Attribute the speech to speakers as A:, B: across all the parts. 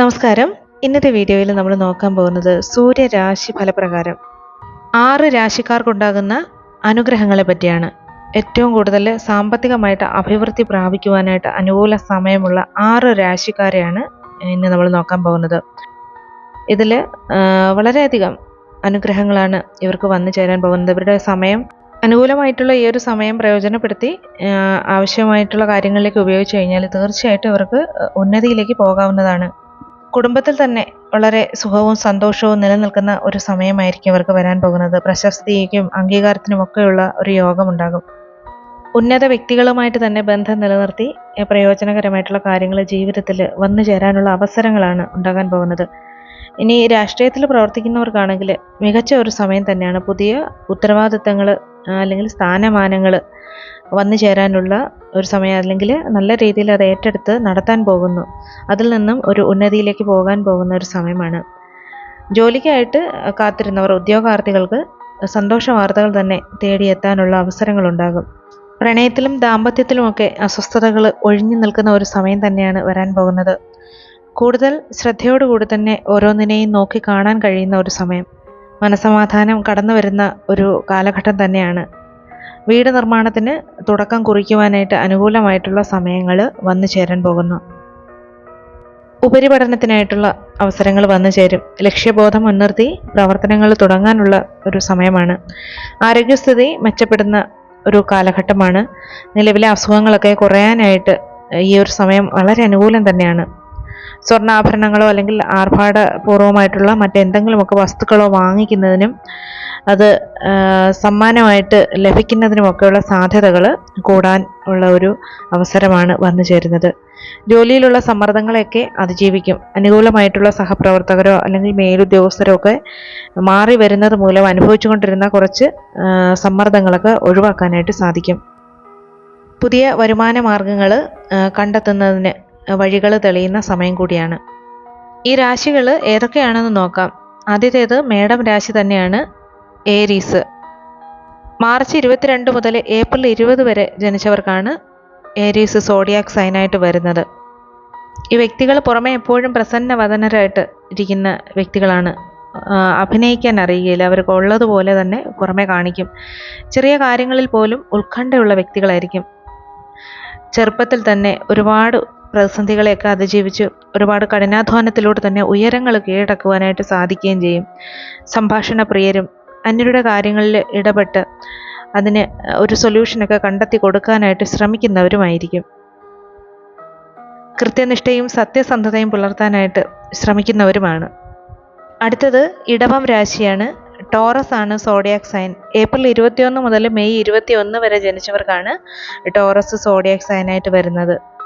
A: നമസ്കാരം. ഇന്നത്തെ വീഡിയോയിൽ നമ്മൾ നോക്കാൻ പോകുന്നത് സൂര്യരാശി ഫലപ്രകാരം. ആറ് രാശിക്കാർക്കുണ്ടാകുന്ന അനുഗ്രഹങ്ങളെ പറ്റിയാണ്. ഏറ്റവും കൂടുതൽ സാമ്പത്തികമായിട്ട് അഭിവൃദ്ധി പ്രാപിക്കുവാനായിട്ട് അനുകൂല സമയമുള്ള ആറ് രാശിക്കാരെയാണ് ഇന്ന് നമ്മൾ നോക്കാൻ പോകുന്നത്. ഇതിൽ വളരെയധികം അനുഗ്രഹങ്ങളാണ് ഇവർക്ക് വന്നു ചേരാൻ പോകുന്നത്. ഇവരുടെ സമയം അനുകൂലമായിട്ടുള്ള ഈ ഒരു സമയം പ്രയോജനപ്പെടുത്തി ആവശ്യമായിട്ടുള്ള കാര്യങ്ങളിലേക്ക് ഉപയോഗിച്ച് കഴിഞ്ഞാൽ തീർച്ചയായിട്ടും ഇവർക്ക് ഉന്നതിയിലേക്ക് പോകാവുന്നതാണ്. കുടുംബത്തിൽ തന്നെ വളരെ സുഖവും സന്തോഷവും നിലനിൽക്കുന്ന ഒരു സമയമായിരിക്കും ഇവർക്ക് വരാൻ പോകുന്നത്. പ്രശസ്തിക്കും അംഗീകാരത്തിനും ഒക്കെയുള്ള ഒരു യോഗമുണ്ടാകും. ഉന്നത വ്യക്തികളുമായിട്ട് തന്നെ ബന്ധം നിലനിർത്തി പ്രയോജനകരമായിട്ടുള്ള കാര്യങ്ങൾ ജീവിതത്തിൽ വന്നു ചേരാനുള്ള അവസരങ്ങളാണ് ഉണ്ടാകാൻ പോകുന്നത്. ഇനി രാഷ്ട്രീയത്തിൽ പ്രവർത്തിക്കുന്നവർക്കാണെങ്കിൽ മികച്ച ഒരു സമയം തന്നെയാണ്. പുതിയ ഉത്തരവാദിത്തങ്ങൾ അല്ലെങ്കിൽ സ്ഥാനമാനങ്ങൾ വന്നു ചേരാനുള്ള ഒരു സമയം അല്ലെങ്കിൽ നല്ല രീതിയിൽ അത് ഏറ്റെടുത്ത് നടത്താൻ പോകുന്നു. അതിൽ നിന്നും ഒരു ഉന്നതിയിലേക്ക് പോകാൻ പോകുന്ന ഒരു സമയമാണ്. ജോലിക്കായിട്ട് കാത്തിരുന്നവർ ഉദ്യോഗാർത്ഥികൾക്ക് സന്തോഷ വാർത്തകൾ തന്നെ തേടിയെത്താനുള്ള അവസരങ്ങളുണ്ടാകും. പ്രണയത്തിലും ദാമ്പത്യത്തിലുമൊക്കെ അസ്വസ്ഥതകൾ ഒഴിഞ്ഞു നിൽക്കുന്ന ഒരു സമയം തന്നെയാണ് വരാൻ പോകുന്നത്. കൂടുതൽ ശ്രദ്ധയോടുകൂടി തന്നെ ഓരോന്നിനെയും നോക്കി കാണാൻ കഴിയുന്ന ഒരു സമയം. മനസമാധാനം കടന്നു വരുന്ന ഒരു കാലഘട്ടം തന്നെയാണ്. വീട് നിർമ്മാണത്തിന് തുടക്കം കുറിക്കുവാനായിട്ട് അനുകൂലമായിട്ടുള്ള സമയങ്ങൾ വന്നു ചേരാൻ പോകുന്നു. ഉപരിപഠനത്തിനായിട്ടുള്ള അവസരങ്ങൾ വന്നു ചേരും. ലക്ഷ്യബോധം മുൻനിർത്തി പ്രവർത്തനങ്ങൾ തുടങ്ങാനുള്ള ഒരു സമയമാണ്. ആരോഗ്യസ്ഥിതി മെച്ചപ്പെടുന്ന ഒരു കാലഘട്ടമാണ്. നിലവിലെ അസുഖങ്ങളൊക്കെ കുറയാനായിട്ട് ഈ ഒരു സമയം വളരെ അനുകൂലം തന്നെയാണ്. സ്വർണാഭരണങ്ങളോ അല്ലെങ്കിൽ ആർഭാടപൂർവമായിട്ടുള്ള മറ്റെന്തെങ്കിലുമൊക്കെ വസ്തുക്കളോ വാങ്ങിക്കുന്നതിനും അത് സമ്മാനമായിട്ട് ലഭിക്കുന്നതിനുമൊക്കെയുള്ള സാധ്യതകൾ കൂടാൻ ഉള്ള ഒരു അവസരമാണ് വന്നു ചേരുന്നത്. ജോലിയിലുള്ള സമ്മർദ്ദങ്ങളെയൊക്കെ അതിജീവിക്കും. അനുകൂലമായിട്ടുള്ള സഹപ്രവർത്തകരോ അല്ലെങ്കിൽ മേലുദ്യോഗസ്ഥരോ ഒക്കെ മാറി വരുന്നത് മൂലം അനുഭവിച്ചുകൊണ്ടിരുന്ന കുറച്ച് സമ്മർദ്ദങ്ങളൊക്കെ ഒഴിവാക്കാനായിട്ട് സാധിക്കും. പുതിയ വരുമാന മാർഗങ്ങൾ കണ്ടെത്തുന്നതിന് വഴികൾ തെളിയുന്ന സമയം കൂടിയാണ്. ഈ രാശികൾ ഏതൊക്കെയാണെന്ന് നോക്കാം. ആദ്യത്തേത് മേടം രാശി തന്നെയാണ് ഏരീസ്. മാർച്ച് ഇരുപത്തിരണ്ട് മുതൽ ഏപ്രിൽ ഇരുപത് വരെ ജനിച്ചവർക്കാണ് ഏരീസ് സോഡിയാക് സൈനായിട്ട് വരുന്നത്. ഈ വ്യക്തികൾ പുറമെ എപ്പോഴും പ്രസന്നവദനരായിട്ട് ഇരിക്കുന്ന വ്യക്തികളാണ്. അഭിനയിക്കാൻ അറിയുകയില്ല അവർക്ക് ഉള്ളതുപോലെ തന്നെ പുറമെ കാണിക്കും. ചെറിയ കാര്യങ്ങളിൽ പോലും ഉത്കണ്ഠയുള്ള വ്യക്തികളായിരിക്കും. ചെറുപ്പത്തിൽ തന്നെ ഒരുപാട് പ്രതിസന്ധികളെയൊക്കെ അതിജീവിച്ച് ഒരുപാട് കഠിനാധ്വാനത്തിലൂടെ തന്നെ ഉയരങ്ങൾ കീഴടക്കുവാനായിട്ട് സാധിക്കുകയും ചെയ്യും. സംഭാഷണ പ്രിയരും അന്യരുടെ കാര്യങ്ങളിൽ ഇടപെട്ട് അതിന് ഒരു സൊല്യൂഷനൊക്കെ കണ്ടെത്തി കൊടുക്കാനായിട്ട് ശ്രമിക്കുന്നവരുമായിരിക്കും. കൃത്യനിഷ്ഠയും സത്യസന്ധതയും പുലർത്താനായിട്ട് ശ്രമിക്കുന്നവരുമാണ്. അടുത്തത് ഇടവം രാശിയാണ്. ടോറസ് ആണ് സോഡിയാക് സൈൻ. ഏപ്രിൽ ഇരുപത്തിയൊന്ന് മുതൽ മെയ് ഇരുപത്തിയൊന്ന് വരെ ജനിച്ചവർക്കാണ് ടോറസ് സോഡിയാക് സൈനായിട്ട് വരുന്നത്.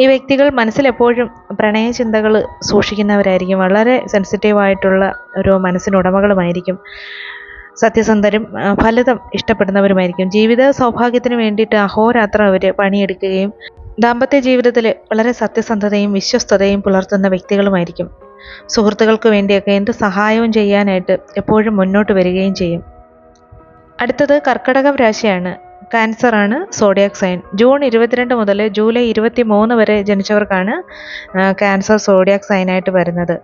A: ഈ വ്യക്തികൾ മനസ്സിൽ എപ്പോഴും പ്രണയ ചിന്തകൾ സൂക്ഷിക്കുന്നവരായിരിക്കും. വളരെ സെൻസിറ്റീവ് ആയിട്ടുള്ള ഒരു മനസ്സിനുടമകളുമായിരിക്കും. സത്യസന്ധരും ഫലിതം ഇഷ്ടപ്പെടുന്നവരുമായിരിക്കും. ജീവിത സൗഭാഗ്യത്തിന് വേണ്ടിയിട്ട് അഹോരാത്രം അവർ പണിയെടുക്കുകയും ദാമ്പത്യ ജീവിതത്തിൽ വളരെ സത്യസന്ധതയും വിശ്വസ്തതയും പുലർത്തുന്ന വ്യക്തികളുമായിരിക്കും. സുഹൃത്തുക്കൾക്ക് വേണ്ടിയൊക്കെ എന്ത് സഹായവും ചെയ്യാനായിട്ട് എപ്പോഴും മുന്നോട്ട് വരികയും ചെയ്യും. അടുത്തത് കർക്കടകം രാശിയാണ്. ആണ് സോഡിയാക് സൈൻ ജൂൺ ഇരുപത്തിരണ്ട് മുതൽ ജൂലൈ ഇരുപത്തി മൂന്ന് വരെ ജനിച്ചവർക്കാണ് ക്യാൻസർ സോഡിയാക് സൈനായിട്ട് വരുന്നത്.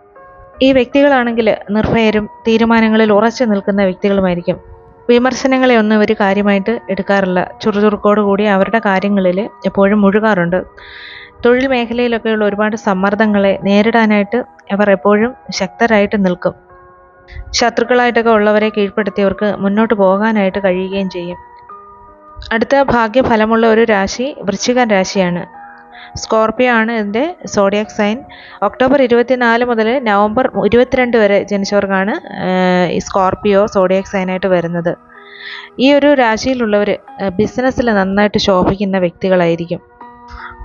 A: ഈ വ്യക്തികളാണെങ്കിൽ നിർഭയരും തീരുമാനങ്ങളിൽ ഉറച്ചു നിൽക്കുന്ന വ്യക്തികളുമായിരിക്കും. വിമർശനങ്ങളെ ഒന്നും ഇവർ കാര്യമായിട്ട് എടുക്കാറില്ല. ചുറുചുറുക്കോട് കൂടി അവരുടെ കാര്യങ്ങളിൽ എപ്പോഴും മുഴുകാറുണ്ട്. തൊഴിൽ മേഖലയിലൊക്കെയുള്ള ഒരുപാട് സമ്മർദ്ദങ്ങളെ നേരിടാനായിട്ട് അവർ എപ്പോഴും ശക്തരായിട്ട് നിൽക്കും. ശത്രുക്കളായിട്ടൊക്കെ ഉള്ളവരെ കീഴ്പ്പെടുത്തിയവർക്ക് മുന്നോട്ട് പോകാനായിട്ട് കഴിയുകയും ചെയ്യും. അടുത്ത ഭാഗ്യഫലമുള്ള ഒരു രാശി വൃശ്ചികൻ രാശിയാണ്. സ്കോർപ്പിയോ ആണ് ഇതിന്റെ സോഡിയാക് സൈൻ ഒക്ടോബർ ഇരുപത്തിനാല് മുതൽ നവംബർ ഇരുപത്തിരണ്ട് വരെ ജനിച്ചവർക്കാണ് ഈ സ്കോർപ്പിയോ സോഡിയാക് സൈനായിട്ട് വരുന്നത്. ഈ ഒരു രാശിയിലുള്ളവർ ബിസിനസ്സിൽ നന്നായിട്ട് ശോഭിക്കുന്ന വ്യക്തികളായിരിക്കും.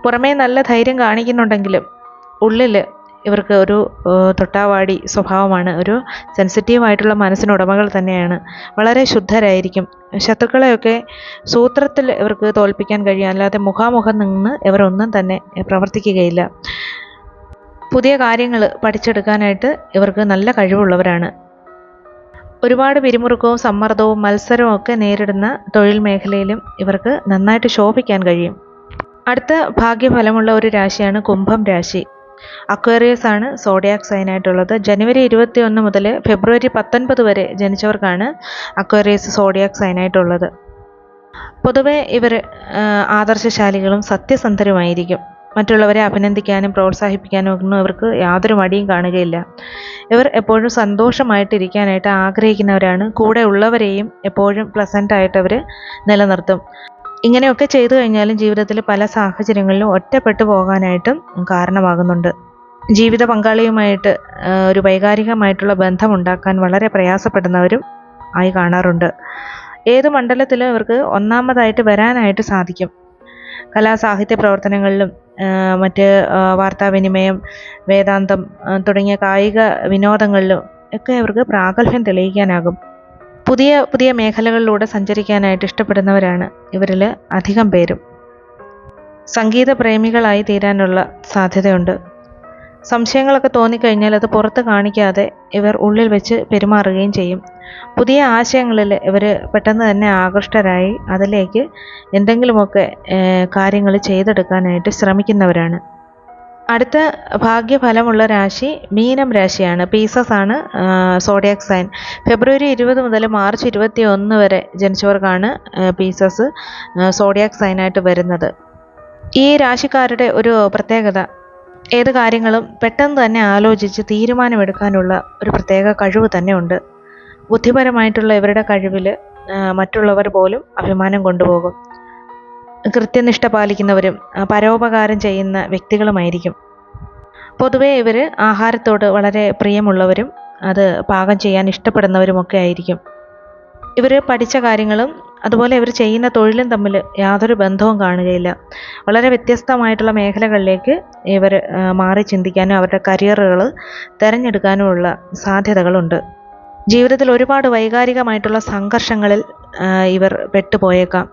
A: പുറമേ നല്ല ധൈര്യം കാണിക്കുന്നുണ്ടെങ്കിലും ഉള്ളിൽ ഇവർക്ക് ഒരു തൊട്ടാവാടി സ്വഭാവമാണ്. ഒരു സെൻസിറ്റീവ് ആയിട്ടുള്ള മനസ്സിനുടമകൾ തന്നെയാണ്. വളരെ ശുദ്ധരായിരിക്കും. ശത്രുക്കളെയൊക്കെ സൂത്രത്തിൽ ഇവർക്ക് തോൽപ്പിക്കാൻ കഴിയും. അല്ലാതെ മുഖാമുഖം നിന്ന് ഇവരൊന്നും തന്നെ പ്രവർത്തിക്കുകയില്ല. പുതിയ കാര്യങ്ങൾ പഠിച്ചെടുക്കാനായിട്ട് ഇവർക്ക് നല്ല കഴിവുള്ളവരാണ്. ഒരുപാട് പിരിമുറുക്കവും സമ്മർദ്ദവും മത്സരവും ഒക്കെ നേരിടുന്ന തൊഴിൽ മേഖലയിലും ഇവർക്ക് നന്നായിട്ട് ശോഭിക്കാൻ കഴിയും. അടുത്ത ഭാഗ്യഫലമുള്ള ഒരു രാശിയാണ് കുംഭം രാശി. അക്വേറിയസ് ആണ് സോഡിയാക് സൈൻ ആയിട്ടുള്ളത് ജനുവരി ഇരുപത്തി ഒന്ന് മുതൽ ഫെബ്രുവരി പത്തൊൻപത് വരെ ജനിച്ചവർക്കാണ് അക്വേറിയസ് സോഡിയാക് സൈൻ ആയിട്ടുള്ളത് പൊതുവെ ഇവർ ആദർശശാലികളും സത്യസന്ധരുമായിരിക്കും. മറ്റുള്ളവരെ അഭിനന്ദിക്കാനും പ്രോത്സാഹിപ്പിക്കാനും ഒന്നും ഇവർക്ക് യാതൊരു മടിയും കാണുകയില്ല. ഇവർ എപ്പോഴും സന്തോഷമായിട്ടിരിക്കാനായിട്ട് ആഗ്രഹിക്കുന്നവരാണ്. കൂടെ ഉള്ളവരെയും എപ്പോഴും പ്ലസന്റ് ആയിട്ട് അവർ നിലനിർത്തും. ഇങ്ങനെയൊക്കെ ചെയ്തു കഴിഞ്ഞാലും ജീവിതത്തിൽ പല സാഹചര്യങ്ങളിലും ഒറ്റപ്പെട്ടു പോകാനായിട്ടും കാരണമാകുന്നുണ്ട്. ജീവിത പങ്കാളിയുമായിട്ട് ഒരു വൈകാരികമായിട്ടുള്ള ബന്ധമുണ്ടാക്കാൻ വളരെ പ്രയാസപ്പെടുന്നവരും ആയി കാണാറുണ്ട്. ഏത് മണ്ഡലത്തിലും ഇവർക്ക് ഒന്നാമതായിട്ട് വരാനായിട്ട് സാധിക്കും. കലാസാഹിത്യ പ്രവർത്തനങ്ങളിലും മറ്റ് വാർത്താവിനിമയം വേദാന്തം തുടങ്ങിയ കായിക വിനോദങ്ങളിലും ഒക്കെ അവർക്ക് പ്രാഗൽഭ്യം തെളിയിക്കാനാകും. പുതിയ പുതിയ മേഖലകളിലൂടെ സഞ്ചരിക്കാനായിട്ട് ഇഷ്ടപ്പെടുന്നവരാണ് ഇവരിൽ അധികം പേരും. സംഗീത പ്രേമികളായി തീരാനുള്ള സാധ്യതയുണ്ട്. സംശയങ്ങളൊക്കെ തോന്നിക്കഴിഞ്ഞാൽ അത് പുറത്ത് കാണിക്കാതെ ഇവർ ഉള്ളിൽ വെച്ച് പെരുമാറുകയും ചെയ്യും. പുതിയ ആശയങ്ങളിൽ ഇവർ പെട്ടെന്ന് തന്നെ ആകൃഷ്ടരായി അതിലേക്ക് എന്തെങ്കിലുമൊക്കെ കാര്യങ്ങൾ ചെയ്തെടുക്കാനായിട്ട് ശ്രമിക്കുന്നവരാണ്. അടുത്ത ഭാഗ്യഫലമുള്ള രാശി മീനം രാശിയാണ്. പീസസ് ആണ് സോഡിയാക് സൈൻ. ഫെബ്രുവരി ഇരുപത് മുതൽ മാർച്ച് ഇരുപത്തി ഒന്ന് വരെ ജനിച്ചവർക്കാണ് പീസസ് സോഡിയാക് സൈനായിട്ട് വരുന്നത്. ഈ രാശിക്കാരുടെ ഒരു പ്രത്യേകത ഏത് കാര്യങ്ങളും പെട്ടെന്ന് തന്നെ ആലോചിച്ച് തീരുമാനമെടുക്കാനുള്ള ഒരു പ്രത്യേക കഴിവ് തന്നെ ഉണ്ട് ബുദ്ധിപരമായിട്ടുള്ള ഇവരുടെ കഴിവിൽ മറ്റുള്ളവർ പോലും അഭിമാനം കൊണ്ടുപോകും. കൃത്യനിഷ്ഠ പാലിക്കുന്നവരും പരോപകാരം ചെയ്യുന്ന വ്യക്തികളുമായിരിക്കും. പൊതുവേ ഇവർ ആഹാരത്തോട് വളരെ പ്രിയമുള്ളവരും അത് പാകം ചെയ്യാൻ ഇഷ്ടപ്പെടുന്നവരുമൊക്കെ ആയിരിക്കും. ഇവർ പഠിച്ച കാര്യങ്ങളും അതുപോലെ ഇവർ ചെയ്യുന്ന തൊഴിലും തമ്മിൽ യാതൊരു ബന്ധവും കാണുകയില്ല. വളരെ വ്യത്യസ്തമായിട്ടുള്ള മേഖലകളിലേക്ക് ഇവർ മാറി ചിന്തിക്കാനും അവരുടെ കരിയറുകൾ തിരഞ്ഞെടുക്കാനുമുള്ള സാധ്യതകളുണ്ട്. ജീവിതത്തിൽ ഒരുപാട് വൈകാരികമായിട്ടുള്ള സംഘർഷങ്ങളിൽ ഇവർ പെട്ടുപോയേക്കാം.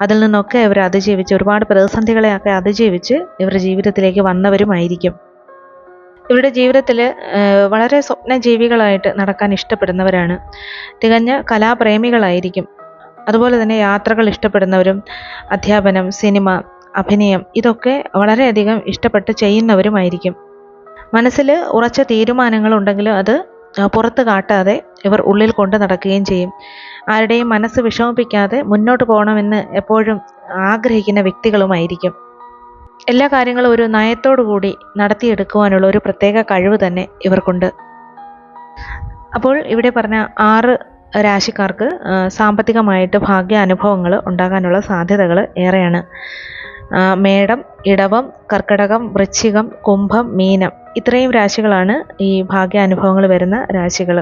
A: അതിൽ നിന്നൊക്കെ ഇവർ അതിജീവിച്ച് ഒരുപാട് പ്രതിസന്ധികളെയൊക്കെ അതിജീവിച്ച് ഇവർ ജീവിതത്തിലേക്ക് വന്നവരുമായിരിക്കും. ഇവരുടെ ജീവിതത്തിൽ വളരെ സ്വപ്നജീവികളായിട്ട് നടക്കാൻ ഇഷ്ടപ്പെടുന്നവരാണ്. തികഞ്ഞ കലാപ്രേമികളായിരിക്കും. അതുപോലെ തന്നെ യാത്രകൾ ഇഷ്ടപ്പെടുന്നവരും അധ്യാപനം സിനിമ അഭിനയം ഇതൊക്കെ വളരെയധികം ഇഷ്ടപ്പെട്ട് ചെയ്യുന്നവരുമായിരിക്കും. മനസ്സിൽ ഉറച്ച തീരുമാനങ്ങളുണ്ടെങ്കിൽ അത് പുറത്ത് കാട്ടാതെ ഇവർ ഉള്ളിൽ കൊണ്ട് നടക്കുകയും ചെയ്യും. ആരുടെയും മനസ്സ് വിഷമിപ്പിക്കാതെ മുന്നോട്ട് പോകണമെന്ന് എപ്പോഴും ആഗ്രഹിക്കുന്ന വ്യക്തികളുമായിരിക്കും. എല്ലാ കാര്യങ്ങളും ഒരു നയത്തോടു കൂടി നടത്തിയെടുക്കുവാനുള്ള ഒരു പ്രത്യേക കഴിവ് തന്നെ ഇവർക്കുണ്ട്. അപ്പോൾ ഇവിടെ പറഞ്ഞ ആറ് രാശിക്കാർക്ക് സാമ്പത്തികമായിട്ട് ഭാഗ്യ അനുഭവങ്ങൾ ഉണ്ടാകാനുള്ള സാധ്യതകൾ ഏറെയാണ്. മേടം ഇടവം കർക്കിടകം വൃശ്ചികം കുംഭം മീനം ഇത്രയും രാശികളാണ് ഈ ഭാഗ്യാനുഭവങ്ങൾ വരുന്ന രാശികൾ.